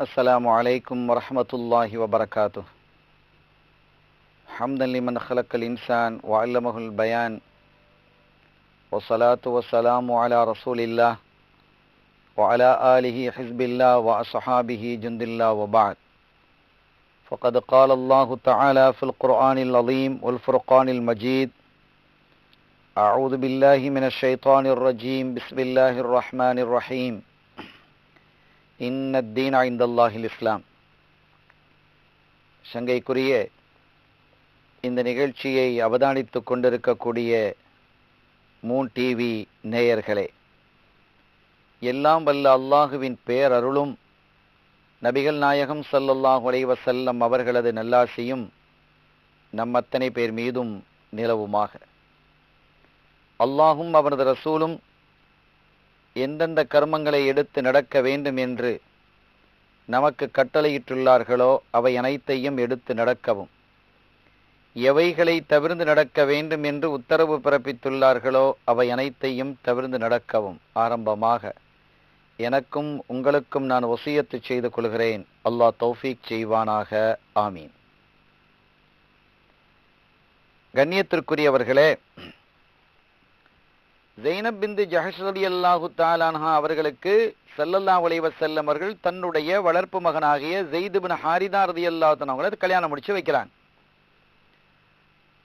السلام عليكم ورحمة الله وبركاته. حمدا لمن خلق الإنسان وعلمه البيان. والصلاة والسلام على رسول الله وعلى آله حزب الله وأصحابه جند الله وبعد. فقد قال الله تعالى في القرآن العظيم والفرقان المجيد أعوذ بالله من الشيطان الرجيم بسم الله الرحمن الرحيم. இன்னதீனா இந்த அல்லாஹில் இஸ்லாம் சங்கைக்குரிய இந்த நிகழ்ச்சியை அவதானித்து கொண்டிருக்கக்கூடிய மூன் டிவி நேயர்களே எல்லாம் வல்ல அல்லாஹுவின் பேரருளும் நபிகள் நாயகம் சல்லல்லாஹ் உலைவசல்லம் அவர்களது நல்லாசியும் நம் அத்தனை பேர் மீதும் நிலவுமாக. அல்லாஹும் அவரது ரசூலும் எந்தெந்த கர்மங்களை எடுத்து நடக்க வேண்டும் என்று நமக்கு கட்டளையிட்டுள்ளார்களோ அவை அனைத்தையும் எடுத்து நடக்கவும். எவைகளை தவிர்ந்து நடக்க வேண்டும் என்று உத்தரவு பிறப்பித்துள்ளார்களோ அவை அனைத்தையும் தவிர்ந்து நடக்கவும். ஆரம்பமாக எனக்கும் உங்களுக்கும் நான் வசியத்து செய்து கொள்கிறேன். அல்லாஹ் தௌஃபீக் செய்வானாக. ஆமீன். கண்ணியத்திற்குரியவர்களே ஜெய்னப் பிந்து ஜஹஷ் அல்லாஹு தாலான்ஹா அவர்களுக்கு சல்லல்லா உலைவ செல்லம் அவர்கள் தன்னுடைய வளர்ப்பு மகனாகிய ஜெய்துபின் ஹாரிதா ரதி அல்லாஹன் கல்யாணம் முடிச்சு வைக்கிறாங்க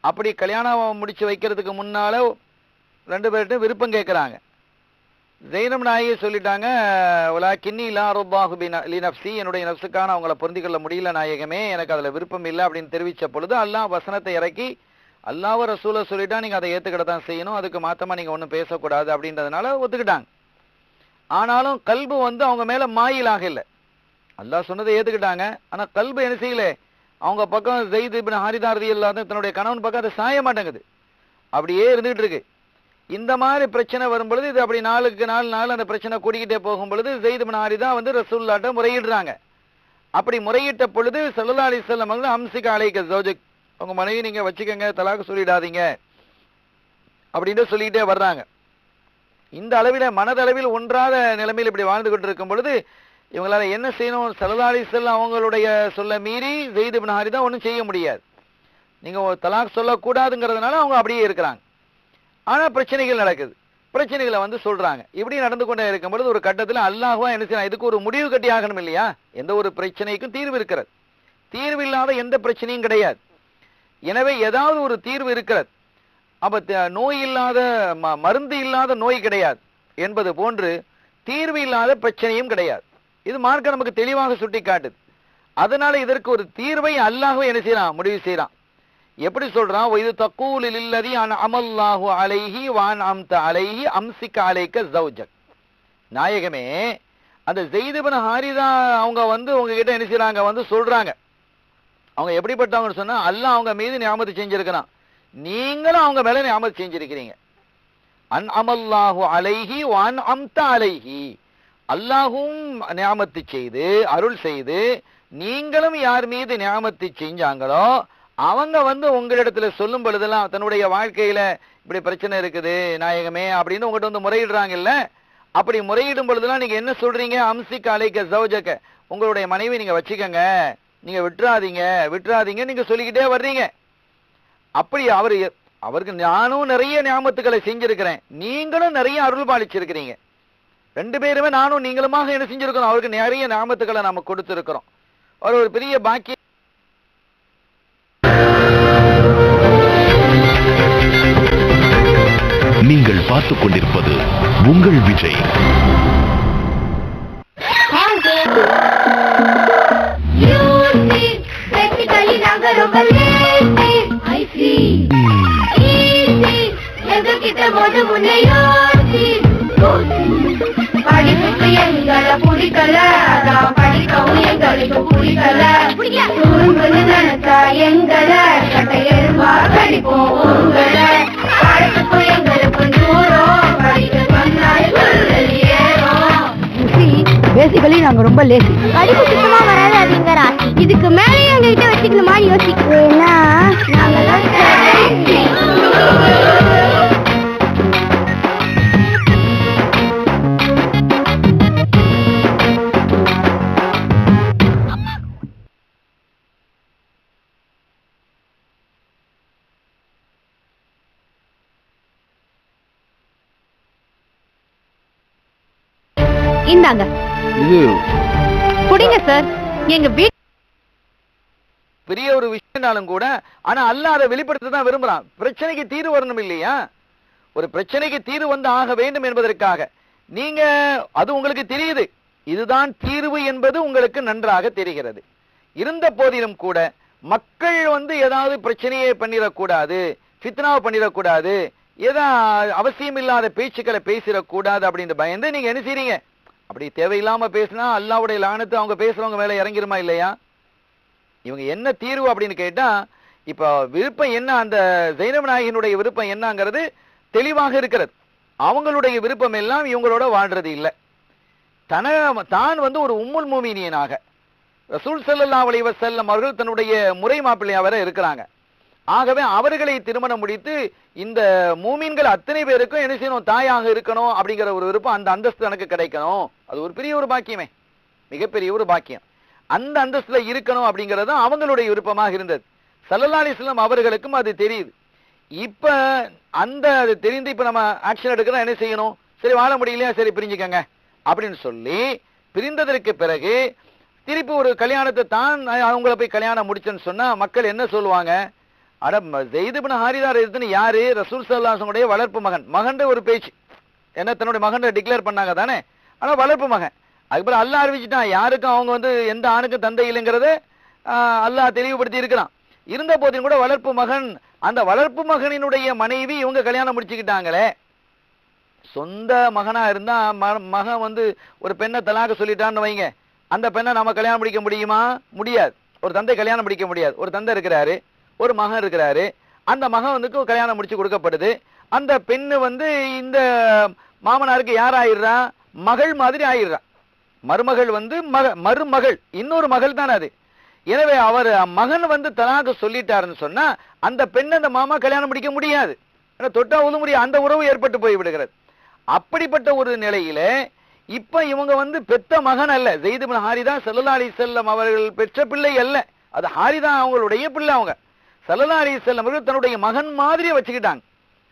அப்படி கல்யாணம் முடிச்சு வைக்கிறதுக்கு முன்னால் ரெண்டு பேர்கிட்ட விருப்பம் கேட்குறாங்க. ஜெயினம் நாயே சொல்லிட்டாங்க உலா கின்னி லா ருபாஹு லி நப்சி என்னுடைய நப்சுக்கான அவங்கள பொருந்திக் கொள்ள முடியல நாயகமே எனக்கு அதில் விருப்பம் இல்லை அப்படின்னு தெரிவித்த பொழுது அல்லாஹ் வசனத்தை இறக்கி அல்லாஹ் ரசூலை சொல்லிட்டா நீங்கள் அதை ஏற்றுக்கிட தான் செய்யணும். அதுக்கு மாற்றமாக நீங்கள் ஒன்றும் பேசக்கூடாது அப்படின்றதுனால ஒத்துக்கிட்டாங்க. ஆனாலும் கல்பு வந்து அவங்க மேலே மாயிலாக இல்லை. அல்லா சொன்னதை ஏற்றுக்கிட்டாங்க ஆனால் கல்பு என்ன செய்யல? அவங்க பக்கம் ஜெயித் இபின் ஹாரிதாரதி இல்லாத தன்னுடைய கணவன் பக்கம் அதை சாய மாட்டேங்குது. அப்படியே இருந்துகிட்டு இருக்கு. இந்த மாதிரி பிரச்சனை வரும்பொழுது இது அப்படி நாளுக்கு நாள் நாள் அந்த பிரச்சனை கூடிக்கிட்டே போகும்பொழுது ஜெயித் பின் ஹாரிதா வந்து ரசூல்லாட்ட முறையிடுறாங்க. அப்படி முறையிட்ட பொழுது சல்லா அலிஸ்லாம் வந்து அம்சிகா அலைக்க ஜோஜக் உங்க மனைவி நீங்க வச்சுக்கோங்க தலாக்கு சொல்லிடாதீங்க அப்படின்னு சொல்லிக்கிட்டே வர்றாங்க. இந்த அளவில் மனதளவில் ஒன்றாத நிலைமையில் இப்படி வாழ்ந்து கொண்டு இருக்கும் பொழுது இவங்களால என்ன செய்யணும்? சலதாலி செல்ல அவங்களுடைய சொல்ல மீறி ஜெயிது பின் தான் ஒன்றும் செய்ய முடியாது. நீங்கள் ஒரு தலாக் சொல்லக்கூடாதுங்கிறதுனால அவங்க அப்படியே இருக்கிறாங்க. ஆனால் பிரச்சனைகள் நடக்குது. பிரச்சனைகளை வந்து சொல்கிறாங்க இப்படி நடந்து கொண்டே இருக்கும் பொழுது ஒரு கட்டத்தில் அல்லாஹுவா என்ன செய்யலாம் இதுக்கு ஒரு முடிவு கட்டி ஆகணும் இல்லையா? எந்த ஒரு பிரச்சனைக்கும் தீர்வு இருக்கிறது. தீர்வு இல்லாத எந்த பிரச்சனையும் கிடையாது. எனவே ஏதாவது ஒரு தீர்வு இருக்கிறது. அப்ப நோய் இல்லாத மருந்து இல்லாத நோய் கிடையாது என்பது போன்று தீர்வு இல்லாத பிரச்சனையும் கிடையாது. இது மார்க்க நமக்கு தெளிவாக சுட்டி காட்டுது அதனால இதற்கு ஒரு தீர்வை அல்லாஹும் என்ன செய்யறான்? முடிவு செய்யறான். எப்படி சொல்றான்? இது தக்கூலில் இல்லதி அமல்லாஹு அலைஹி வான் அம்த அலைஹி அம்சிக்க அலைக்க ஜவுஜக் நாயகமே அந்த ஜெய்துபன ஹாரிதா அவங்க வந்து உங்ககிட்ட என்ன செய்யறாங்க? வந்து சொல்றாங்க. அவங்க எப்படிப்பட்டவங்கன்னு சொன்னால் அல்லாஹ் அவங்க மீது ஞாபகத்தை செஞ்சுருக்கிறான். நீங்களும் அவங்க மேலே ஞாபகம் செஞ்சிருக்கிறீங்க. அன் அமல்லாஹு அலைஹி வான் அம்த அலைஹி. அல்லாஹும் ஞாபகத்தை செய்து அருள் செய்து நீங்களும் யார் மீது ஞாபகத்தை செஞ்சாங்களோ அவங்க வந்து உங்களிடத்துல சொல்லும் பொழுதெல்லாம் தன்னுடைய வாழ்க்கையில இப்படி பிரச்சனை இருக்குது நாயகமே அப்படின்னு உங்கள்கிட்ட வந்து முறையிடுறாங்கல்ல? அப்படி முறையிடும் பொழுதெல்லாம் நீங்க என்ன சொல்றீங்க? அம்சிக்க அலைக்க சௌஜக்க. உங்களுடைய மனைவி நீங்க வச்சுக்கோங்க. நீங்க விட்டுறாதீங்க விட்டுறாதீங்க நீங்க சொல்லிக்கிட்டே வர்றீங்க. அப்படி அவர் அவருக்கு நானும் நிறைய ஞாபகத்துக்களை செஞ்சிருக்கிறேன். நீங்களும் நிறைய அருள் பாலிச்சிருக்கிறீங்க. ரெண்டு பேருமே நானும் நீங்களுமாக என்ன செஞ்சிருக்கிறோம்? அவருக்கு நிறைய ஞாபகத்துக்களை நம்ம கொடுத்திருக்கிறோம். அவர் ஒரு பெரிய பாக்கிய நீங்கள் பார்த்துக் கொண்டிருப்பது உங்கள் விஜய். நாங்க ரொம்ப lazy. I படிப்புக்கு எங்களை பிடிக்கல படிக்கவும் எங்களுக்கு பிடிக்கல நினைச்சா எங்களை கடிப்போம் உங்களை படிப்புக்கு எங்களுக்கு தூரம் படிக்க சொன்னால் பேசிக்கலி நாங்க ரொம்ப லேசி படிப்பு சுத்தமா வராது அப்படிங்கிற இதுக்கு மேலே எங்ககிட்ட மாதிரி யோசிக்கும் இந்தாங்க. குடிங்க சார் எங்க வீட்டு பெரிய ஒரு விஷயம்னாலும் கூட ஆனா அல்ல அதை வெளிப்படுத்த தான் விரும்புறான். பிரச்சனைக்கு தீர்வு வரணும் இல்லையா? ஒரு பிரச்சனைக்கு தீர்வு வந்து ஆக வேண்டும் என்பதற்காக. நீங்க அது உங்களுக்கு தெரியுது. இதுதான் தீர்வு என்பது உங்களுக்கு நன்றாக தெரிகிறது. இருந்த போதிலும் கூட மக்கள் வந்து ஏதாவது பிரச்சனையை பண்ணிடக்கூடாது ஃபித்னாவை பண்ணிடக்கூடாது ஏதா அவசியம் இல்லாத பேச்சுக்களை பேசிடக்கூடாது அப்படின்னு பயந்து நீங்க என்ன செய்றீங்க? அப்படி தேவையில்லாம பேசினா அல்லாவுடைய லானத்து அவங்க பேசுறவங்க மேல இறங்கிருமா இல்லையா? இவங்க என்ன தீர்வு அப்படின்னு கேட்டா இப்போ விருப்பம் என்ன அந்த ஜெயினப் நாயகனுடைய விருப்பம் என்னங்கிறது தெளிவாக இருக்கிறது. அவங்களுடைய விருப்பம் எல்லாம் இவங்களோட வாழ்றது இல்லை. தன தான் வந்து ஒரு உம்முல் மூமினியனாக. ரசூல் செல்லல்லா அலைஹி வஸல்லம் அவர்கள் தன்னுடைய முறை மாப்பிள்ளையா வர இருக்கிறாங்க. ஆகவே அவர்களை திருமணம் முடித்து இந்த மூமீன்கள் அத்தனை பேருக்கும் என்ன செய்யணும் தாயாக இருக்கணும் அப்படிங்கிற ஒரு விருப்பம் அந்த அந்தஸ்து எனக்கு கிடைக்கணும். அது ஒரு பெரிய ஒரு பாக்கியமே. மிகப்பெரிய ஒரு பாக்கியம். அந்த அந்தஸ்துல இருக்கணும் அப்படிங்கிறது தான் அவங்களுடைய விருப்பமாக இருந்தது. சல்லல்லா அலிஸ்லாம் அவர்களுக்கும் அது தெரியுது. இப்ப அந்த அது தெரிந்து இப்ப நம்ம ஆக்ஷன் எடுக்கிறோம் என்ன செய்யணும்? சரி வாழ முடியலையா? சரி பிரிஞ்சுக்கங்க. அப்படின்னு சொல்லி பிரிந்ததற்கு பிறகு திருப்பி ஒரு கல்யாணத்தை தான் அவங்கள போய் கல்யாணம் முடிச்சேன்னு சொன்னா மக்கள் என்ன சொல்லுவாங்க? அட ஜெயிதுபின் ஹாரிதார் இதுன்னு யாரு? ரசூல் சல்லாசனுடைய வளர்ப்பு மகன். மகன்ற ஒரு பேச்சு. என்ன தன்னுடைய மகன் டிக்ளேர் பண்ணாங்க தானே? ஆனா வளர்ப்பு மகன். அதுக்கப்புறம் அல்லாஹ் அறிவிச்சுட்டான். யாருக்கும் அவங்க வந்து எந்த ஆணுக்கும் தந்தை இல்லைங்கிறத அல்லாஹ் தெளிவுபடுத்தி இருக்கிறான். இருந்த போதிலும் கூட வளர்ப்பு மகன் அந்த வளர்ப்பு மகனினுடைய மனைவி இவங்க கல்யாணம் முடிச்சுக்கிட்டாங்களே. சொந்த மகனாக இருந்தால் ம- மகன் வந்து ஒரு பெண்ணை தலாக சொல்லிட்டான்னு வைங்க. அந்த பெண்ணை நம்ம கல்யாணம் முடிக்க முடியுமா? முடியாது. ஒரு தந்தை கல்யாணம் முடிக்க முடியாது. ஒரு தந்தை இருக்கிறாரு ஒரு மகன் இருக்கிறாரு. அந்த மகன் வந்து கல்யாணம் முடிச்சு கொடுக்கப்படுது. அந்த பெண்ணு வந்து இந்த மாமனாருக்கு யார் ஆயிடுறா? மகள் மாதிரி ஆயிடுறா. மருமகள் வந்து மக மருமகள் இன்னொரு மகள் தானே அது. எனவே அவர் மகன் வந்து தனாக சொல்லிட்டாருன்னு சொன்னா அந்த பெண் அந்த மாமா கல்யாணம் முடிக்க முடியாது. ஏன்னா தொட்டா உது முடியாது அந்த உறவு ஏற்பட்டு போய் விடுகிறது. அப்படிப்பட்ட ஒரு நிலையில இப்ப இவங்க வந்து பெத்த மகன் அல்ல. ஜெயிதுபின் ஹாரிதா சல்லல்லா அலி செல்லம் அவர்கள் பெற்ற பிள்ளை அல்ல. அது ஹாரிதா அவங்களுடைய பிள்ளை அவங்க. சல்லல்லா அலி செல்லம் அவர்கள் தன்னுடைய மகன் மாதிரியே வச்சுக்கிட்டாங்க.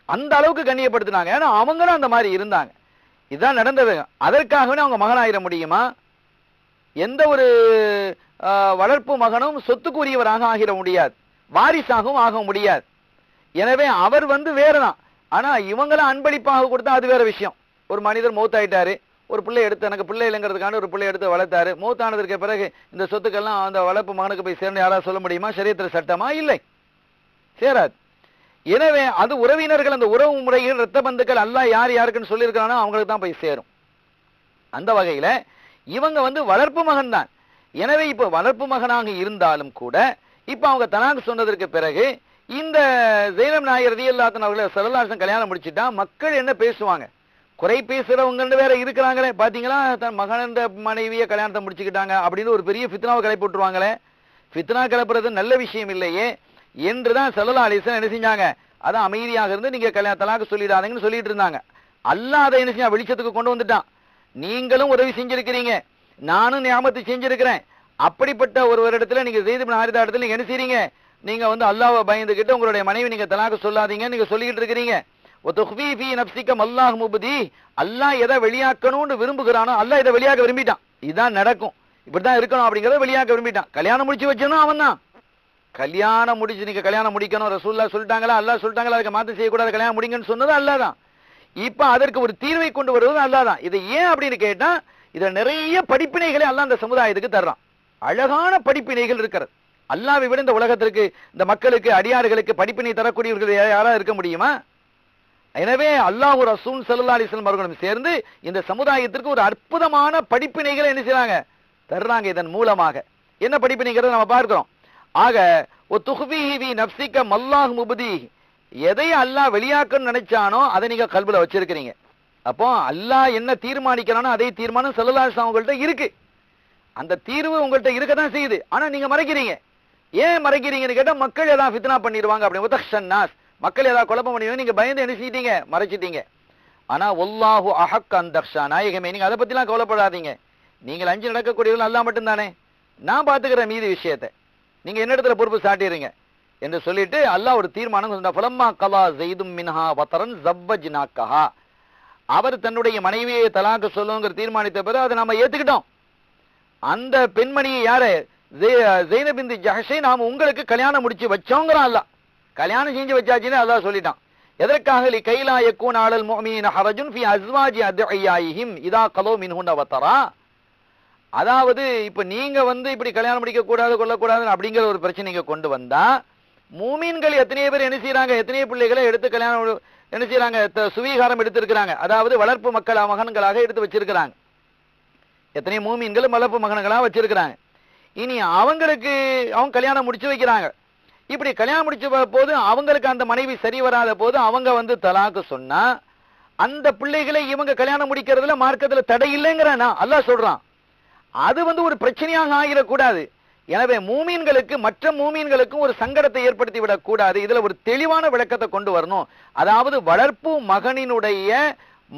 அந்த அளவுக்கு கண்ணியப்படுத்தினாங்க. ஏன்னா அவங்களும் அந்த மாதிரி இருந்தாங்க. இதுதான் நடந்தது. அதற்காகவே அவங்க மகனாயிட முடியுமா? எந்த ஒரு வளர்ப்பு மகனும் சொத்துக்குரியவராக ஆகிட முடியாது. வாரிசாகவும் ஆக முடியாது. எனவே அவர் வந்து வேறதான். ஆனால் இவங்கள அன்பளிப்பாக கொடுத்தா அது வேற விஷயம். ஒரு மனிதர் மூத்தாயிட்டாரு. ஒரு பிள்ளை எடுத்து எனக்கு பிள்ளை இல்லைங்கிறதுக்கான ஒரு பிள்ளை எடுத்து வளர்த்தாரு. மூத்தானதுக்கு பிறகு இந்த சொத்துக்கெல்லாம் அந்த வளர்ப்பு மகனுக்கு போய் சேர்ந்து யாராவது சொல்ல முடியுமா? சரியத்திர சட்டமா? இல்லை. சேராது. எனவே அது உறவினர்கள் அந்த உறவு முறையில் இரத்த பந்துக்கள் அல்ல யார் யாருக்குன்னு சொல்லியிருக்கிறானோ அவங்களுக்கு தான் போய் சேரும். அந்த வகையில் இவங்க வந்து வளர்ப்பு மகன் தான். எனவே இப்போ வளர்ப்பு மகனாக இருந்தாலும் கூட இப்போ அவங்க தனாக சொன்னதற்கு பிறகு இந்த ஜெயலம் நாயர் ரதியல்லாத்தன் அவர்களை சரலாசன் கல்யாணம் முடிச்சிட்டா மக்கள் என்ன பேசுவாங்க? குறை பேசுறவங்கன்னு வேற இருக்கிறாங்களே. பாத்தீங்களா? தன் மகன் மனைவியை கல்யாணத்தை முடிச்சுக்கிட்டாங்க அப்படின்னு ஒரு பெரிய ஃபித்னாவை கிளப்பி விட்டுருவாங்களே ஃபித்னா கிளப்புறது நல்ல விஷயம் இல்லையே. என்றுதான் செல்லலா அலிசன் என்ன செஞ்சாங்க? அதான் அமைதியாக இருந்து நீங்க கல்யாண தலாக்கு சொல்லிடாதீங்கன்னு சொல்லிட்டு இருந்தாங்க. அல்லாஹ் என்ன செஞ்சா வெளிச்சத்துக்கு கொண்டு வந்துட்டான். நீங்களும் உதவி செஞ்சிருக்கிறீங்க. நானும் ஞாபகத்தை செஞ்சிருக்கிறேன். அப்படிப்பட்ட ஒரு இடத்துல நீங்க செய்து ஆரிதா இடத்துல என்ன செய்றீங்க? நீங்க வந்து அல்லாவை பயந்துகிட்டு உங்களுடைய மனைவி நீங்க தலாக்கு சொல்லாதீங்க நீங்க சொல்லிக்கிட்டு இருக்கிறீங்க. ஒத்துஹ்வி ஃபீ அல்லாஹ் முபதி. அல்லாஹ் எதை வெளியாக்கணும்னு விரும்புகிறானோ அல்லாஹ் இதை வெளியாக்க விரும்பிட்டான். இதுதான் நடக்கும். இப்படிதான் இருக்கணும் அப்படிங்கறத வெளியாக்க விரும்பிட்டான். கல்யாணம் முடிச்சு வச்சனும் அவன் தான் கல்யாணம் முடிச்சு நீங்க கல்யாணம் முடிக்கணும் ரசூல்லா சொல்லிட்டாங்களா அல்லா சொல்லிட்டாங்களா அதுக்கு மாத்த செய்யக்கூடாது கல்யாணம் முடிங்கன்னு சொன்னது அல்லாஹ் தான் இப்ப அதற்கு ஒரு தீர்வை கொண்டு வருவது அல்லாஹ் தான் இது ஏன் அப்படின்னு கேட்டா இதுல நிறைய படிப்பினைகளை அல்லா அந்த சமுதாயத்துக்கு தர்றான். அழகான படிப்பினைகள் இருக்கிறது. அல்லாவை விட இந்த உலகத்திற்கு இந்த மக்களுக்கு அடியாறுகளுக்கு படிப்பினை தரக்கூடியவர்கள் யா- யாரா இருக்க முடியுமா? எனவே அல்லாஹ் ரசூல் சல்லா அலிஸ்லாம் அவர்களும் சேர்ந்து இந்த சமுதாயத்திற்கு ஒரு அற்புதமான படிப்பினைகளை என்ன செய்யறாங்க தர்றாங்க இதன் மூலமாக. என்ன படிப்பினைங்கிறத நம்ம பார்க்கிறோம். ஆக ஒ துஹ்வீஹி நப்சிக்க மல்லாஹ் முபதி எதை அல்லாஹ் வெளியாக்கணும்னு நினைச்சானோ அதை நீங்க கல்வில வச்சிருக்கிறீங்க. அப்போ அல்லாஹ் என்ன தீர்மானிக்கிறானோ அதே தீர்மானம் சல்லல்லாஹு உங்கள்கிட்ட இருக்கு. அந்த தீர்வு உங்கள்கிட்ட இருக்க தான் செய்யுது. ஆனா நீங்க மறைக்கிறீங்க. ஏன் மறைக்கிறீங்கன்னு கேட்டா மக்கள் ஏதாவது ஃபித்னா பண்ணிடுவாங்க அப்படின்னு. நாஸ். மக்கள் ஏதாவது குழப்பம் பண்ணிடுவாங்க நீங்க பயந்து என்ன மறைச்சிட்டீங்க. ஆனா ஒல்லாஹு அஹக் அந்தக்ஷா நாயகமே நீங்க அதை பத்திலாம் கவலைப்படாதீங்க. நீங்கள் அஞ்சு நடக்கக்கூடியவர்கள் அல்லா மட்டும்தானே. நான் பாத்துக்கிறேன் மீதி விஷயத்தை. நீங்க என்ன இடத்துல பொறுப்பு சாட்டிடுறீங்க? என்று சொல்லிட்டு அல்லாஹ் ஒரு தீர்மானம் சொன்ன புலம்மா கலா செய்தும் மின்ஹா வத்தரன் ஜவ்வஜ்னாக்கஹா அவர் தன்னுடைய மனைவியை தலாக்கு சொல்லுங்கிற தீர்மானித்த பிறகு அதை நாம ஏத்துக்கிட்டோம். அந்த பெண்மணியை யாரு? ஜெயினபிந்து ஜஹஷை நாம உங்களுக்கு கல்யாணம் முடிச்சு வச்சோங்கிறான் அல்லாஹ். கல்யாணம் செஞ்சு வச்சாச்சுன்னு அல்லாஹ் சொல்லிட்டான். எதற்காக? லி கைலா யக்கூன் ஆலல் மோமீன் ஹரஜுன் ஃபி அஸ்வாஜி அத்இயாயிஹிம் இதா கலோ மின்ஹுன்ன வத்தரா. அதாவது இப்ப நீங்க வந்து இப்படி கல்யாணம் முடிக்க கூடாது கொள்ளக்கூடாது அப்படிங்கிற ஒரு பிரச்சனையை கொண்டு வந்தா மூமீன்கள் எத்தனையோ பேர் என்ன செய்கிறாங்க எத்தனையோ பிள்ளைகளை எடுத்து கல்யாணம் என்ன செய்கிறாங்க சுவீகாரம் எடுத்திருக்கிறாங்க. அதாவது வளர்ப்பு மக்கள் மகன்களாக எடுத்து வச்சிருக்கிறாங்க. எத்தனை மூமீன்களும் வளர்ப்பு மகன்களாக வச்சிருக்கிறாங்க. இனி அவங்களுக்கு அவங்க கல்யாணம் முடிச்சு வைக்கிறாங்க. இப்படி கல்யாணம் முடிச்சு போது அவங்களுக்கு அந்த மனைவி சரி வராத போது அவங்க வந்து தலாக்கு சொன்னா அந்த பிள்ளைகளை இவங்க கல்யாணம் முடிக்கிறதுல மார்க்கத்துல தடை இல்லைங்கிறானா? அல்லா சொல்றான். அது வந்து ஒரு பிரச்சனையாக ஆகிடக்கூடாது. எனவே மூமீன்களுக்கு மற்ற மூமீன்களுக்கும் ஒரு சங்கடத்தை ஏற்படுத்தி விடக்கூடாது இதுல ஒரு தெளிவான விளக்கத்தை கொண்டு வரணும். அதாவது வளர்ப்பு மகனினுடைய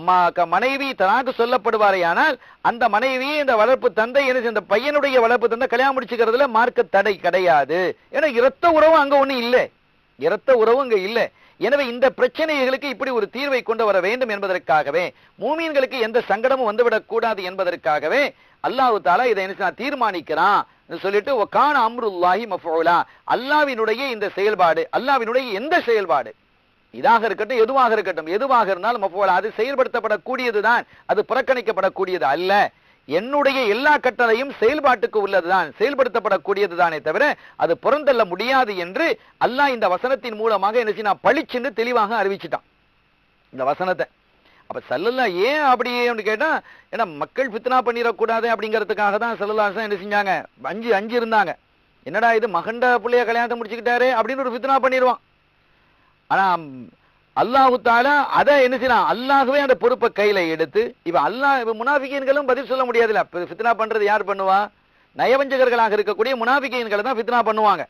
ம- க- மனைவி தனக்கு சொல்லப்படுவாரேயானால் அந்த மனைவி இந்த வளர்ப்பு தந்தை என்ன இந்த பையனுடைய வளர்ப்பு தந்தை கல்யாணம் முடிச்சுக்கிறதுல மார்க்க தடை கிடையாது. ஏன்னா இரத்த உறவு அங்க ஒண்ணு இல்லை. இரத்த உறவு அங்க இல்லை. எனவே இந்த பிரச்சனைகளுக்கு இப்படி ஒரு தீர்வை கொண்டு வர வேண்டும் என்பதற்காகவே மூமீன்களுக்கு எந்த சங்கடமும் வந்துவிடக் கூடாது என்பதற்காகவே அல்லாஹு தாலா இதை என்ன தீர்மானிக்கிறான் சொல்லிட்டு ஒகான அம்ருல்லாஹி மஃபூலா. அல்லாவினுடைய இந்த செயல்பாடு அல்லாவினுடைய எந்த செயல்பாடு? இதாக இருக்கட்டும் எதுவாக இருக்கட்டும் எதுவாக இருந்தாலும் மஃபூலா அது செயல்படுத்தப்படக்கூடியது தான் அது புறக்கணிக்கப்படக்கூடியது அல்ல. என்னுடைய எல்லா கட்டளையும் செயல்பாட்டுக்கு உள்ளதுதான் செயல்படுத்தப்படக்கூடியதுதானே தவிர அது புறந்தள்ள முடியாது என்று அல்லாஹ் இந்த வசனத்தின் மூலமாக என்ன செய்ய பளிச்சுன்னு தெளிவாக அறிவிச்சிட்டான். இந்த வசனத்தை. அப்ப சல்லல்லா ஏன் அப்படியே கேட்டா ஏன்னா மக்கள் ஃபித்னா பண்ணிடக்கூடாது அப்படிங்கிறதுக்காக தான் சல்லல்லாஹு என்ன செஞ்சாங்க? அஞ்சு அஞ்சு இருந்தாங்க. என்னடா இது மகண்ட பிள்ளைய கல்யாணத்தை முடிச்சுக்கிட்டாரு அப்படின்னு ஒரு ஃபித்னா பண்ணிடுவான். ஆனா அல்லாஹு அதை என்ன செய்யலாம் அல்லாஹுவே அந்த பொறுப்பை கையில எடுத்து இப்போ அல்லாஹ் இப்போ முனாஃபிகீன்களும் பதில் சொல்ல முடியாதுல்ல. இப்போ ஃபித்னா பண்றது யார் பண்ணுவா? நயவஞ்சகர்களாக இருக்கக்கூடிய முனாஃபிகீன்களை தான் ஃபித்னா பண்ணுவாங்க.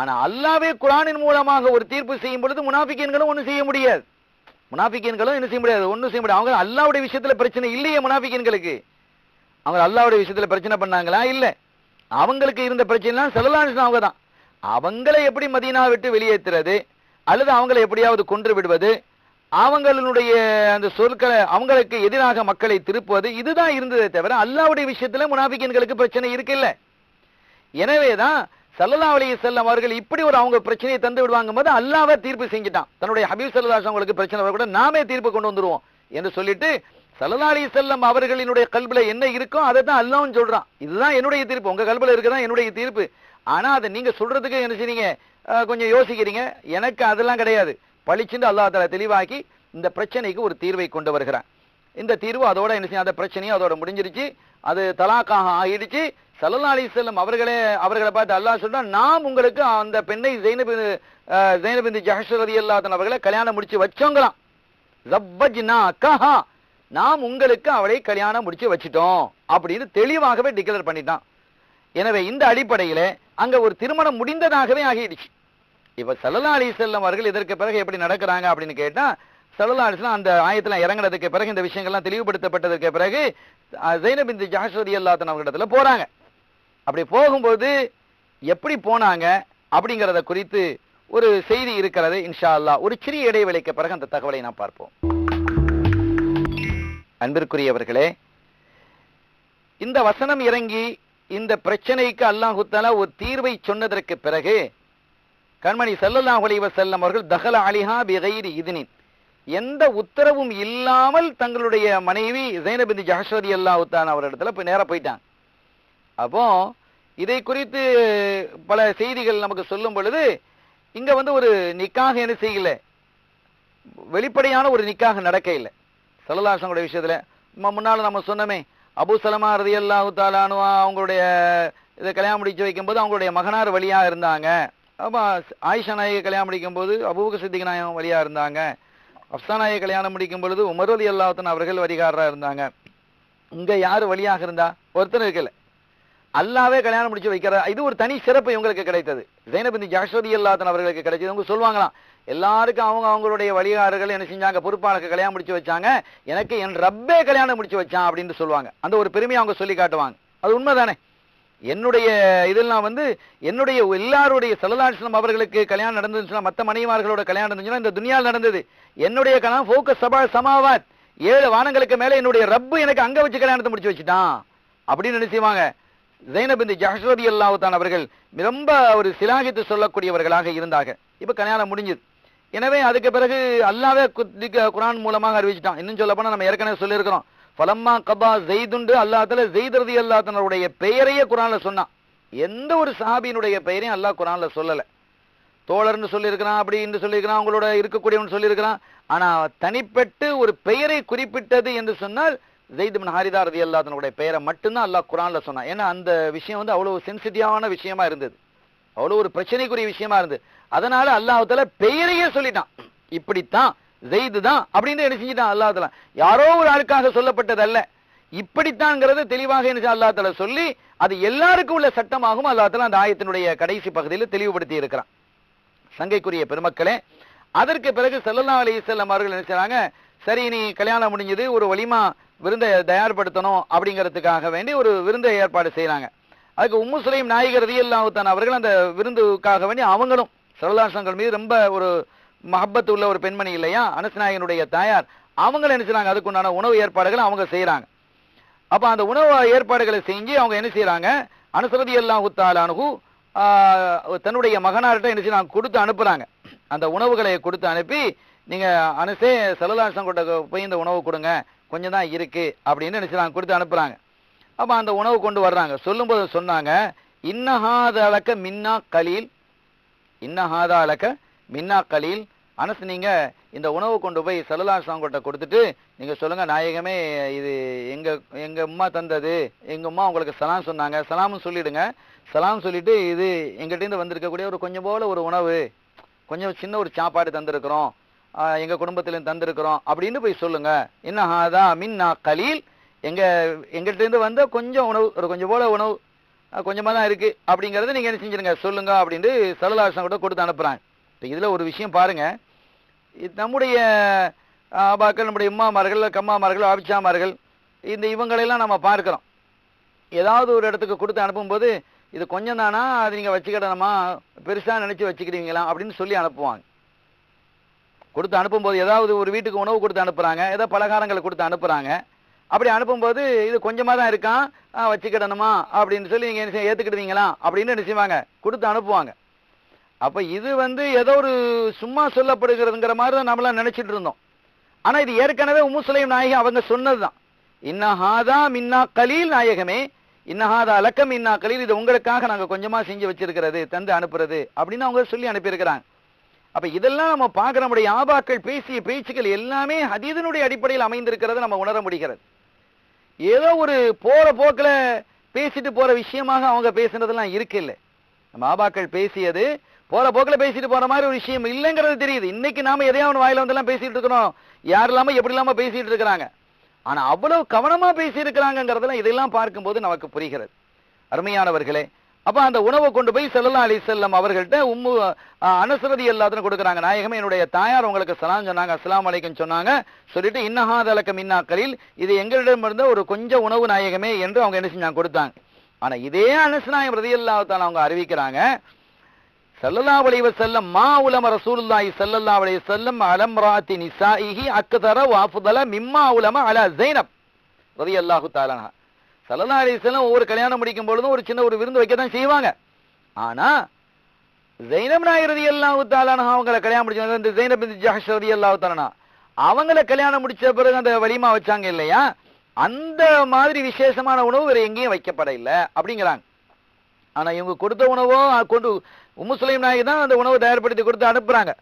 ஆனா அல்லாஹ்வே குரானின் மூலமாக ஒரு தீர்ப்பு செய்யும் பொழுது முனாஃபிகீன்களும் ஒண்ணும் செய்ய முடியாது. முனாஃபிகீன்களும் என்ன செய்ய முடியாது ஒன்றும் செய்ய முடியாது. அவங்க அல்லாவுடைய விஷயத்துல பிரச்சனை இல்லையே முனாஃபிகீன்களுக்கு அவங்க அல்லாவுடைய விஷயத்தில் பிரச்சனை பண்ணாங்களா? இல்லை. அவங்களுக்கு இருந்த பிரச்சனைலாம் செல்லலான்னு அவங்க தான் அவங்களை எப்படி மதீனா விட்டு வெளியேற்றுறது அல்லது அவங்களை எப்படியாவது கொன்று விடுவது? அவங்களுடைய அந்த சொற்களை அவங்களுக்கு எதிராக மக்களை திருப்புவது? இதுதான் இருந்ததே தவிர அல்லாவுடைய விஷயத்தில் முனாஃபிகீன்களுக்கு பிரச்சனை இருக்குல்ல. எனவேதான் சல்லல்லா அலைஹி வஸல்லம் அவர்கள் இப்படி ஒரு அவங்க பிரச்சனையை தந்து விடுவாங்க போது அல்லாஹ்வே தீர்ப்பு செஞ்சிட்டான். தன்னுடைய ஹபீப் ஸல்லல்லாஹு அவங்களுக்கு பிரச்சனை வரக்கூட நாமே தீர்ப்பு கொண்டு வந்துருவோம் என்று சொல்லிட்டு சல்லல்லா அலைஹி வஸல்லம் அவர்களினுடைய கல்புல என்ன இருக்கோ அதை தான் அல்லாஹ்வும் சொல்றான். இதுதான் என்னுடைய தீர்ப்பு. உங்க கல்புல இருக்கதான் என்னுடைய தீர்ப்பு. ஆனா அதை நீங்க சொல்றதுக்கு என்ன செய்றீங்க? கொஞ்சம் யோசிக்கிறீங்க. எனக்கு அதெல்லாம் கிடையாது. பளிச்சுன்னு அல்லாஹ் தலா தெளிவாக்கி இந்த பிரச்சனைக்கு ஒரு தீர்வை கொண்டு வருகிறான். இந்த தீர்வு அதோட என்ன செய்யும்? அந்த பிரச்சனையும் அதோட முடிஞ்சிருச்சு. அது தலாக்காக சல்லா அலி செல்லம் அவர்களே அவர்களை பார்த்து அல்லாஹ் சொல்றா நாம் உங்களுக்கு அந்த பெண்ணை ஜெயினபின் ஜெயினபிந்து ஜஹர் அலி அல்லாதன் அவர்களை கல்யாணம் முடிச்சு வச்சோங்களாம். ஜப்பஜ்னா கஹா நாம் உங்களுக்கு அவளை கல்யாணம் முடிச்சு வச்சிட்டோம் அப்படின்னு தெளிவாகவே டிக்ளேர் பண்ணிட்டான். எனவே இந்த அடிப்படையில் அங்க ஒரு திருமணம் முடிந்ததாகவே ஆகிடுச்சு. இப்ப அலி செல்லம் அவர்கள் இதற்கு பிறகு எப்படி நடக்கிறாங்க அப்படின்னு கேட்டா சல்லல்லா அலிஸ்லாம் அந்த ஆயத்தில் இறங்குனதுக்கு பிறகு இந்த விஷயங்கள்லாம் தெளிவுபடுத்தப்பட்டதுக்கு பிறகு ஜெயினபிந்தி ஜஹஸ்வதி அல்லாத்தன் அவர்களிடத்துல போறாங்க. அப்படி போகும்போது எப்படி போனாங்க அப்படிங்கிறத குறித்து ஒரு செய்தி இருக்கிறது இன்ஷா அல்லாஹ் ஒரு சிறிய இடைவெளிக்கு பிறகு அந்த தகவலை நாம் பார்ப்போம். அன்பிற்குரியவர்களே இந்த வசனம் இறங்கி இந்த பிரச்சனைக்கு அல்லாஹுத்தாலா ஒரு தீர்வை சொன்னதற்கு பிறகு கண்மணி செல்லல்லா அலைஹி செல்லம் அவர்கள் தகல அலிஹா பிகைரி இத்னின். எந்த உத்தரவும் இல்லாமல் தங்களுடைய மனைவி ஜைனப் பின் அல்லாஹுத்தான் அவரிடத்துல போய் நேரம் போயிட்டாங்க. அப்போ இதை குறித்து பல செய்திகள் நமக்கு சொல்லும் பொழுது இங்க வந்து ஒரு நிக்காக என்ன செய்யல. வெளிப்படையான ஒரு நிக்காக நடக்க இல்லை. சல்லல்லாஹுடைய விஷயத்துல நம்ம முன்னால நம்ம சொன்னோமே அபு சலமா ரதியல்லாஹு தாலானுவா அவங்களுடைய இதை கல்யாணம் முடிச்சு வைக்கும்போது அவங்களுடைய மகனார் வழியா இருந்தாங்க. அப்போ ஆயிஷா நாயகை கல்யாணம் முடிக்கும் போது அபூக சித்திக் நாயகம் வழியா இருந்தாங்க. அப்சா நாயகை கல்யாணம் முடிக்கும் பொழுது உமர் அலி அல்லாஹத்தன் அவர்கள் வரிகாரராக இருந்தாங்க. இங்க யாரு வழியாக இருந்தா? ஒருத்தர் இருக்கலை. அல்லாவே கல்யாணம் முடிச்சு வைக்கிற இது ஒரு தனி சிறப்பு இவங்களுக்கு கிடைத்தது. ஜெயினபிந்தி ஜாஸ்வதி அல்லாத்தன் அவர்களுக்கு கிடைச்சது. அவங்க சொல்லுவாங்களாம் எல்லாருக்கும் அவங்க அவங்களுடைய வழிகாரர்கள் என்ன செஞ்சாங்க? பொறுப்பாளருக்கு கல்யாணம் முடிச்சு வச்சாங்க. எனக்கு என் ரப்பே கல்யாணம் முடிச்சு வச்சான் அப்படின்னு சொல்லுவாங்க. அந்த ஒரு பெருமையை அவங்க சொல்லி காட்டுவாங்க. அது உண்மைதானே? என்னுடைய இதெல்லாம் வந்து என்னுடைய எல்லாருடைய சலலாட்சணம் அவர்களுக்கு கல்யாணம் நடந்துச்சுன்னா மற்ற மனைவிமார்களோட கல்யாணம் நடந்துச்சுன்னா இந்த துனியாவில் நடந்தது. என்னுடைய கணம் ஃபோக்கஸ் சபா சமாவாத். ஏழு வானங்களுக்கு மேலே என்னுடைய ரப்பு எனக்கு அங்கே வச்சு கல்யாணத்தை முடிச்சு வச்சுட்டான். அப்படின்னு நினைச்சுவாங்க ஜைனப் இந்த ஜஹ்ரதி அவர்கள் ரொம்ப ஒரு சிலாகித்து சொல்லக்கூடியவர்களாக இருந்தாங்க. இப்போ கல்யாணம் முடிஞ்சுது. எனவே அதுக்கு பிறகு அல்லாவே குரான் மூலமாக அறிவிச்சிட்டான். இன்னும் சொல்ல போனால் நம்ம ஏற்கனவே சொல்லியிருக்கிறோம். ஃபலம்மா கபா ஜெய்துண்டு அல்லாஹ்தால ஜெய்தரதி ரதி பெயரையே குரானில் சொன்னான். எந்த ஒரு சாபியினுடைய பெயரையும் அல்லாஹ் குரானில் சொல்லலை. தோழர்னு சொல்லியிருக்கிறான் அப்படின்னு சொல்லியிருக்கிறான் அவங்களோட இருக்கக்கூடியவன் சொல்லியிருக்கிறான். ஆனால் தனிப்பட்டு ஒரு பெயரை குறிப்பிட்டது என்று சொன்னால் ஜெயித் பின் ஹாரிதா ரதி அல்லாதனுடைய பெயரை மட்டும்தான் அல்லாஹ் குரானில் சொன்னான். ஏன்னா அந்த விஷயம் வந்து அவ்வளோ சென்சிட்டிவான விஷயமா இருந்தது. அவ்வளோ ஒரு பிரச்சனைக்குரிய விஷயமா இருந்தது. அதனால அல்லாஹால பெயரையே சொல்லிட்டான். இப்படித்தான் ஜெய்து தான் அப்படின்னு என்ன செஞ்சுட்டான் அல்லாஹால யாரோ ஒரு ஆளுக்காக சொல்லப்பட்டது அல்ல இப்படித்தான்ங்கிறது தெளிவாக என்ன அல்லாஹால சொல்லி அது எல்லாருக்கும் உள்ள சட்டமாகவும் அல்லாஹால அந்த ஆயத்தினுடைய கடைசி பகுதியில் தெளிவுபடுத்தி இருக்கிறான். சங்கைக்குரிய பெருமக்களே அதற்கு பிறகு செல்லல்லா அலி வஸல்லம் அவர்கள் நினைச்சாங்க சரி நீ கல்யாணம் முடிஞ்சது ஒரு வலிமா விருந்தை தயார்படுத்தணும் அப்படிங்கிறதுக்காக வேண்டி ஒரு விருந்தை ஏற்பாடு செய்கிறாங்க அதுக்கு உம்மு நாயகர் ரதியல்லாஹு அவர்கள் அந்த விருந்துக்காக வேண்டி அவங்களும் சரலாசங்கள் மீது ரொம்ப ஒரு மஹபத்து உள்ள ஒரு பெண்மணி இல்லையா? அனுசநாயகனுடைய தாயார். அவங்களும் என்ன செய்கிறாங்க அதுக்குண்டான உணவு ஏற்பாடுகளை அவங்க செய்கிறாங்க அப்போ அந்த உணவு ஏற்பாடுகளை செஞ்சு அவங்க என்ன செய்கிறாங்க அனுசரதி அல்லாஹு தாலானு தன்னுடைய மகனார்கிட்ட என்ன செய்றாங்க? கொடுத்து அனுப்புகிறாங்க அந்த உணவுகளை கொடுத்து அனுப்பி நீங்கள் அனுசே செலலாசம் கொண்ட போய் இந்த உணவு கொடுங்க. கொஞ்சம் தான் இருக்குது அப்படின்னு என்ன கொடுத்து அனுப்புகிறாங்க அப்போ அந்த உணவு கொண்டு வர்றாங்க. சொல்லும்போது சொன்னாங்க இன்னஹாத அளக்க மின்னா கலீல். இன்னஹாத அளக்க மின்னா கலீல். அனசு நீங்கள் இந்த உணவு கொண்டு போய் செல்லலாசம் சாங்கிட்ட கொடுத்துட்டு நீங்கள் சொல்லுங்கள் நாயகமே இது எங்கள் எங்கள் அம்மா தந்தது எங்கள் அம்மா உங்களுக்கு சலாம் சொன்னாங்க. சலாமும் சொல்லிவிடுங்க சலாம் சொல்லிவிட்டு இது எங்கள்கிட்டேருந்து வந்திருக்கக்கூடிய ஒரு கொஞ்சம் போல் ஒரு உணவு கொஞ்சம் சின்ன ஒரு சாப்பாடு தந்திருக்கிறோம். எங்கள் குடும்பத்திலையும் தந்திருக்கிறோம். அப்படின்னு போய் சொல்லுங்க. இன்னஹாதா மின்னா கலீல். எங்கள் எங்கள்கிட்டருந்து இருந்து வந்த கொஞ்சம் உணவு ஒரு கொஞ்சம் போல உணவு கொஞ்சமாக தான் இருக்குது அப்படிங்கிறத நீங்கள் என்ன செஞ்சுருங்க சொல்லுங்க அப்படின்ட்டு சலலாசம் கூட கொடுத்து அனுப்புகிறாங்க இப்போ இதில் ஒரு விஷயம் பாருங்கள் இது நம்முடைய ஆபாக்கள் நம்முடைய இம்மாமார்கள் கம்மாமார்கள் ஆபிச்சாமார்கள் இந்த இவங்களெல்லாம் நம்ம பார்க்குறோம். ஏதாவது ஒரு இடத்துக்கு கொடுத்து அனுப்பும்போது இது கொஞ்சம் தானா அது நீங்கள் வச்சுக்கிடணுமா பெருசாக நினச்சி வச்சுக்கிறீங்களா அப்படின்னு சொல்லி அனுப்புவாங்க. கொடுத்து அனுப்பும்போது ஏதாவது ஒரு வீட்டுக்கு உணவு கொடுத்து அனுப்புகிறாங்க ஏதோ பலகாரங்களை கொடுத்து அனுப்புகிறாங்க அப்படி அனுப்பும்போது இது கொஞ்சமாக தான் இருக்கான் வச்சுக்கிடணுமா அப்படின்னு சொல்லி நீங்கள் என்ன ஏற்றுக்கிடுவீங்களா அப்படின்னு என்ன செய்வாங்க? கொடுத்து அனுப்புவாங்க. அப்போ இது வந்து ஏதோ ஒரு சும்மா சொல்லப்படுகிறதுங்கிற மாதிரி தான் நம்மளாம் நினச்சிட்டு இருந்தோம். ஆனால் இது ஏற்கனவே உம்மு நாயகி அவங்க சொன்னதுதான். இன்னஹாதா மின்னா கலீல் நாயகமே இன்னஹாதா அலக்கம் இன்னா கலீல் இது உங்களுக்காக நாங்கள் கொஞ்சமாக செஞ்சு வச்சிருக்கிறது தந்து அனுப்புறது அப்படின்னு அவங்க சொல்லி அனுப்பியிருக்கிறாங்க. அப்ப இதெல்லாம் நம்ம பார்க்க நம்முடைய ஆபாக்கள் பேசிய பேச்சுக்கள் எல்லாமே ஹதீதனுடைய அடிப்படையில் அமைந்திருக்கிறத நம்ம உணர முடிகிறது. ஏதோ ஒரு போற போக்கில் பேசிட்டு போற விஷயமாக அவங்க பேசுனதெல்லாம் இருக்கு இல்லை நம்ம ஆபாக்கள் பேசியது போற போக்கில் பேசிட்டு போற மாதிரி ஒரு விஷயம் இல்லைங்கிறது தெரியுது. இன்னைக்கு நாம எதையாவது வாயில வந்தெல்லாம் பேசிட்டு இருக்கிறோம். யார் இல்லாம எப்படி இல்லாம பேசிட்டு இருக்கிறாங்க? ஆனா அவ்வளவு கவனமா பேசி இருக்கிறாங்கிறதெல்லாம் இதெல்லாம் பார்க்கும்போது நமக்கு புரிகிறது. அருமையானவர்களே அப்ப அந்த உணவை கொண்டு போய் செல்லல்லா அலி செல்லம் அவர்கள்ட்ட உம்மு அனுசரதி எல்லாத்தையும் கொடுக்குறாங்க. நாயகம் என்னுடைய தாயார் உங்களுக்கு சலாம் சொன்னாங்க அஸ்லாம் அலைக்கும் சொன்னாங்க. சொல்லிட்டு இன்னஹாதலக்க மின்னாக்களில் இது எங்களிடம் இருந்த ஒரு கொஞ்சம் உணவு நாயகமே என்று அவங்க என்ன செஞ்சாங்க கொடுத்தாங்க. ஆனா இதே அனசுநாயம் ரதியல்லாத்தான் அவங்க அறிவிக்கிறாங்க செல்லல்லா வளைவ செல்லம் மா உலம ரசூலுல்லாஹி செல்லல்லா அலைஹி செல்லம் அலம்ராத்தி நிசாஇஹி அக்தர வாஃபுதல மிம்மா உலம அலா ஜெய்னப் ரதி அல்லாஹு தாலானா சலதா அலிஸ்லாம் ஒவ்வொரு கல்யாணம் முடிக்கும் பொழுதும் ஒரு சின்ன ஒரு விருந்து வைக்க தான் செய்வாங்க. ஆனா ஜைனப் நாயர் எல்லாம் தஆலா அவங்கள கல்யாணம் முடிச்சாங்க இந்த ஜைனப் பின் ஜஹஷ் ரலியல்லாஹு அவங்கள கல்யாணம் முடிச்ச பிறகு அந்த வலிமா வச்சாங்க இல்லையா? அந்த மாதிரி விசேஷமான உணவு வேற எங்கேயும் வைக்கப்பட இல்லை அப்படிங்கிறாங்க. ஆனா இவங்க கொடுத்த உணவோ கொண்டு உம்மு நாயகி தான் அந்த உணவு தயார்படுத்தி கொடுத்து அனுப்புறாங்க.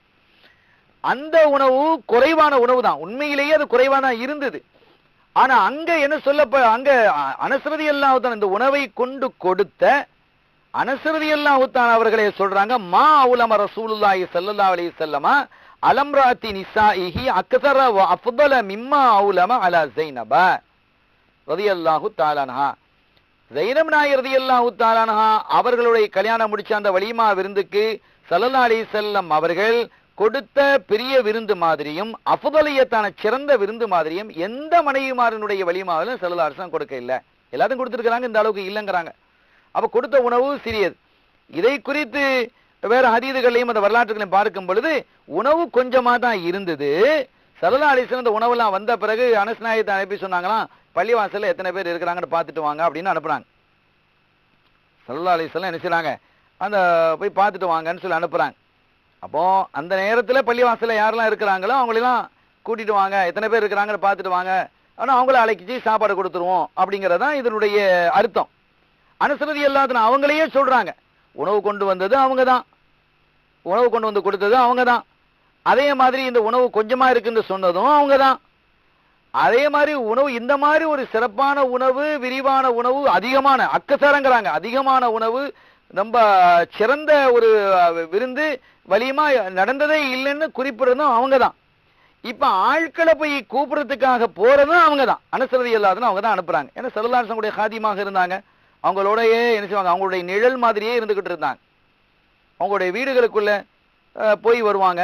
அந்த உணவு குறைவான உணவு தான் உண்மையிலேயே அது குறைவான இருந்தது. ஆனா அங்க என்ன சொல்லப்ப அங்க அ- அல்லாஹுத்தான் இந்த உணவை கொண்டு கொடுத்த அனஸ்ரதி அல்லாஹுத்தான் அவர்களே சொல்றாங்க மா உலம ரசூலுல்லாஹி ஸல்லல்லாஹு அலைஹி வஸல்லமா அலம்ராத்தி நிசாஇஹி இஹி வ அஃதல மிம்மா அவுலம அலா ஸைனப. ரலியல்லாஹு தஆலா அன்ஹா. ஜைனப் நாயர் ரலியல்லாஹு தஆலா அவர்களுடைய கல்யாணம் முடிச்ச அந்த வலிமா விருந்துக்கு ஸல்லல்லாஹு அலைஹி வஸல்லம் அவர்கள் கொடுத்த பெரிய விருந்து மாதிரியும் அஃபுதலியத்தான சிறந்த விருந்து மாதிரியும் எந்த மனைவிமாரனுடைய வலிமாவிலும் ஸல்லல்லாஹு அலைஹி கொடுக்க இல்லை. எல்லாத்தையும் கொடுத்திருக்கிறாங்க இந்த அளவுக்கு இல்லைங்கிறாங்க. அப்போ கொடுத்த உணவு சிறியது. இதை குறித்து வேற ஹதீதுகளையும் அந்த வரலாற்றுகளையும் பார்க்கும் பொழுது உணவு கொஞ்சமாக தான் இருந்தது. சரலா அலிசன் இந்த உணவுலாம் வந்த பிறகு அனஸ்நாயகத்தை அனுப்பி சொன்னாங்களாம் பள்ளிவாசலில் எத்தனை பேர் இருக்கிறாங்கன்னு பார்த்துட்டு வாங்க அப்படின்னு அனுப்புறாங்க சரலா அலிஸ்லாம் என்ன செய்கிறாங்க அந்த போய் பார்த்துட்டு வாங்கன்னு சொல்லி அனுப்புகிறாங்க அப்போ அந்த நேரத்தில் பள்ளிவாசலில் யாரெல்லாம் இருக்கிறாங்களோ அவங்களெல்லாம் கூட்டிட்டு வாங்க. எத்தனை பேர் இருக்கிறாங்கன்னு பார்த்துட்டு வாங்க. ஆனால் அவங்கள அழைக்கிச்சு சாப்பாடு கொடுத்துருவோம் அப்படிங்கிறதான் இதனுடைய அர்த்தம். அனுசரதி எல்லாத்தின அவங்களையே சொல்கிறாங்க உணவு கொண்டு வந்தது அவங்க தான் உணவு கொண்டு வந்து கொடுத்தது அவங்க தான் அதே மாதிரி இந்த உணவு கொஞ்சமாக இருக்குன்னு சொன்னதும் அவங்க தான் அதே மாதிரி உணவு இந்த மாதிரி ஒரு சிறப்பான உணவு விரிவான உணவு அதிகமான அக்கசாரங்கிறாங்க. அதிகமான உணவு ரொம்ப சிறந்த ஒரு விருந்து வலியமா நடந்ததே இல்லைன்னு குறிப்பிடுறதும் அவங்க தான் இப்ப ஆட்களை போய் கூப்பிடுறதுக்காக போறதும் அவங்க தான் அனுசரதி இல்லாதன்னு அவங்க தான் அனுப்புறாங்க. ஏன்னா செல்லலாசனுடைய காதியமாக இருந்தாங்க. அவங்களோடயே என்ன செய்வாங்க? அவங்களுடைய நிழல் மாதிரியே இருந்துகிட்டு இருந்தாங்க. அவங்களுடைய வீடுகளுக்குள்ள போய் வருவாங்க.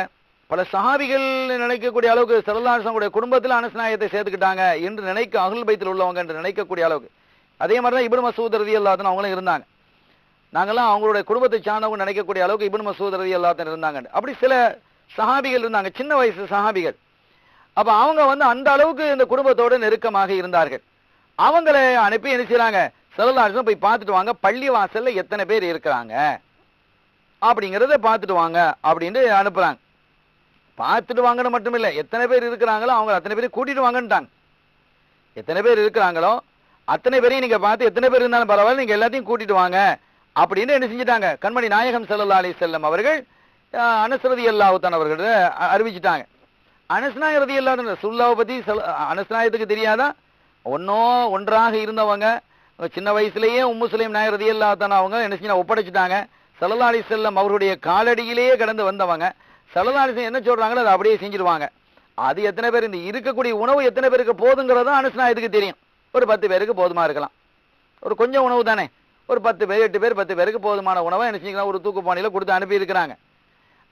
பல சஹாபிகள் நினைக்கக்கூடிய அளவுக்கு செல்லலாசனுடைய குடும்பத்தில் அனுசநாயகத்தை சேர்த்துக்கிட்டாங்க என்று நினைக்க அகுல் பைத்தில் உள்ளவங்க என்று நினைக்கக்கூடிய அளவுக்கு. அதே மாதிரி தான் இப்னு மசூத் ரதி அல்லாதன்னு அவங்களும் இருந்தாங்க. நாங்கள்லாம் அவங்களுடைய குடும்பத்தை சார்ந்தவங்க நினைக்கக்கூடிய அளவுக்கு இப்னு மசூத் ரதி எல்லாத்தையும் இருந்தாங்க. அப்படி சில சஹாபிகள் இருந்தாங்க. சின்ன வயசு சஹாபிகள். அப்போ அவங்க வந்து அந்த அளவுக்கு இந்த குடும்பத்தோடு நெருக்கமாக இருந்தார்கள். அவங்கள அனுப்பி என்ன செய்றாங்க? செல்லலாசம் போய் பார்த்துட்டு வாங்க. பள்ளி வாசலில் எத்தனை பேர் இருக்கிறாங்க? அப்படிங்கிறத பார்த்துட்டு வாங்க அப்படின்ட்டு அனுப்புகிறாங்க பார்த்துட்டு வாங்கன்னு மட்டும் இல்லை. எத்தனை பேர் இருக்கிறாங்களோ அவங்க அத்தனை பேரையும் கூட்டிட்டு வாங்கன்ட்டாங்க. எத்தனை பேர் இருக்கிறாங்களோ அத்தனை பேரையும் நீங்கள் பார்த்து எத்தனை பேர் இருந்தாலும் பரவாயில்ல. நீங்கள் எல்லாத்தையும் கூட்டிட்டு வாங்க. அப்படின்னு என்ன செஞ்சுட்டாங்க? கண்மணி நாயகம் செல்லல்லா அலி செல்லம் அவர்கள் அஹ், அனஸ்ரதி அல்லாஹுத்தான் அவர்கள் அறிவிச்சிட்டாங்க. அனஸ்நாய ரதி அல்லாஹ் சுல்லாவை பற்றி சொல்- அனஸ்நாயத்துக்கு தெரியாதா? ஒன்றாக இருந்தவங்க சின்ன வயசுலேயே உம்முஸ்லீம் சுலைம் நாயர் ரதி அவங்க என்ன செஞ்சா ஒப்படைச்சிட்டாங்க. சல்லா அலி செல்லம் அவருடைய காலடியிலேயே கடந்து வந்தவங்க. சல்லா அலி என்ன சொல்கிறாங்களோ அதை அப்படியே செஞ்சிருவாங்க. அது எத்தனை பேர் இந்த இருக்கக்கூடிய உணவு எத்தனை பேருக்கு போதுங்கிறதும் அனுஸ்நாயத்துக்கு தெரியும். ஒரு பத்து பேருக்கு போதுமா இருக்கலாம். ஒரு கொஞ்சம் உணவு தானே. ஒரு பத்து பேர் எட்டு பேர் பத்து பேருக்கு போதுமான உணவை என்ன ஒரு தூக்கு பானையில கொடுத்து அனுப்பியிருக்கிறாங்க.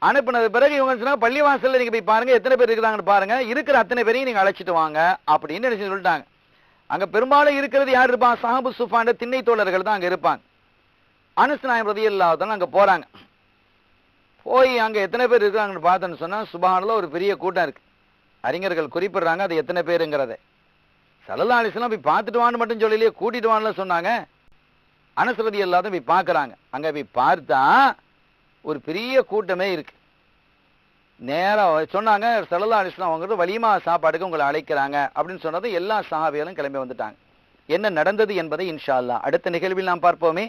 அனுப்பினது பிறகு இவங்க சொன்னால் பள்ளி வாசலில் நீங்கள் போய் பாருங்கள் எத்தனை பேர் இருக்கிறாங்கன்னு பாருங்கள் இருக்கிற அத்தனை பேரையும் நீங்கள் அழைச்சிட்டு வாங்க அப்படின்னு நினச்சி சொல்லிட்டாங்க. அங்கே பெரும்பாலும் இருக்கிறது யார் இருப்பான் சாஹபு சுஃபாண்ட திண்ணை தோழர்கள் தான் அங்கே இருப்பாங்க. அனுசநாயம் நாயம் ரதி இல்லாதான் போகிறாங்க போய் அங்கே எத்தனை பேர் இருக்கிறாங்கன்னு பார்த்தேன்னு சொன்னால் சுபஹானல்ல ஒரு பெரிய கூட்டம் இருக்குது அறிஞர்கள் குறிப்பிடுறாங்க அது எத்தனை பேருங்கிறத. சல்லல்லா அலிஸ்லாம் போய் பார்த்துட்டு வான்னு மட்டும் சொல்லலையே கூட்டிட்டு வான்னு சொன்னாங்க. அனுசரதி எல்லாத்தையும் போய் பார்க்குறாங்க. அங்கே போய் பார்த்தா ஒரு பெரிய கூட்டமே இருக்கு. நேராக சொன்னாங்க சல்லல்லா அலிஸ்லாம் அவங்கிறது வலிமா சாப்பாடுக்கு உங்களை அழைக்கிறாங்க. அப்படின்னு சொன்னது எல்லா சஹாபிகளும் கிளம்பி வந்துட்டாங்க. என்ன நடந்தது என்பதை இன்ஷா அல்லாஹ் அடுத்த நிகழ்வில் நாம் பார்ப்போமே.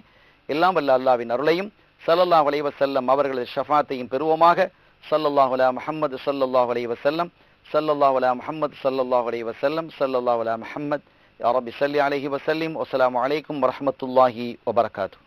எல்லாம் வல்ல அல்லாவின் அருளையும் சல்லல்லா அலைஹி செல்லம் அவர்களது ஷஃபாத்தையும் பெறுவோமாக. சல்லல்லாஹ் வலா முஹம்மது சல்லல்லாஹ் அலைஹி செல்லம் சல்லல்லாஹ் அல்லாஹ் முஹம்மது சல்லல்லாஹ் அலைஹி செல்லம் சல்லல்லாஹ் அம்மா முஹம்மத். يا رب صل عليه وسلم. والسلام عليكم ورحمة الله وبركاته.